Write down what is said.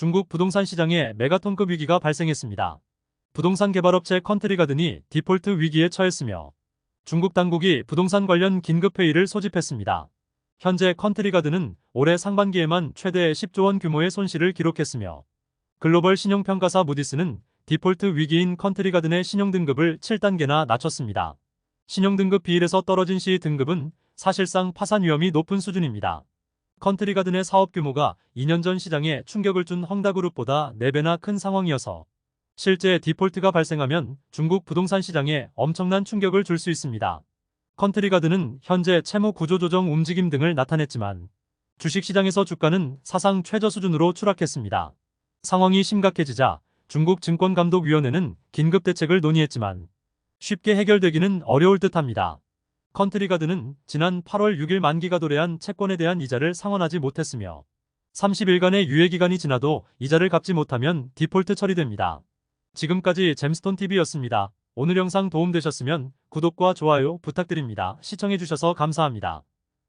중국 부동산 시장에 메가톤급 위기가 발생했습니다. 부동산 개발업체 컨트리가든이 디폴트 위기에 처했으며 중국 당국이 부동산 관련 긴급회의를 소집했습니다. 현재 컨트리가든은 올해 상반기에만 최대 10조 원 규모의 손실을 기록했으며 글로벌 신용평가사 무디스는 디폴트 위기인 컨트리가든의 신용등급을 7단계나 낮췄습니다. 신용등급 비일에서 떨어진 시 등급은 사실상 파산 위험이 높은 수준입니다. 컨트리가든의 사업 규모가 2년 전 시장에 충격을 준 헝다그룹보다 4배나 큰 상황이어서 실제 디폴트가 발생하면 중국 부동산 시장에 엄청난 충격을 줄 수 있습니다. 컨트리가든은 현재 채무 구조 조정 움직임 등을 나타냈지만 주식시장에서 주가는 사상 최저 수준으로 추락했습니다. 상황이 심각해지자 중국 증권감독위원회는 긴급 대책을 논의했지만 쉽게 해결되기는 어려울 듯합니다. 컨트리가드는 지난 8월 6일 만기가 도래한 채권에 대한 이자를 상환하지 못했으며 30일간의 유예기간이 지나도 이자를 갚지 못하면 디폴트 처리됩니다. 지금까지 잼스톤TV였습니다. 오늘 영상 도움되셨으면 구독과 좋아요 부탁드립니다. 시청해주셔서 감사합니다.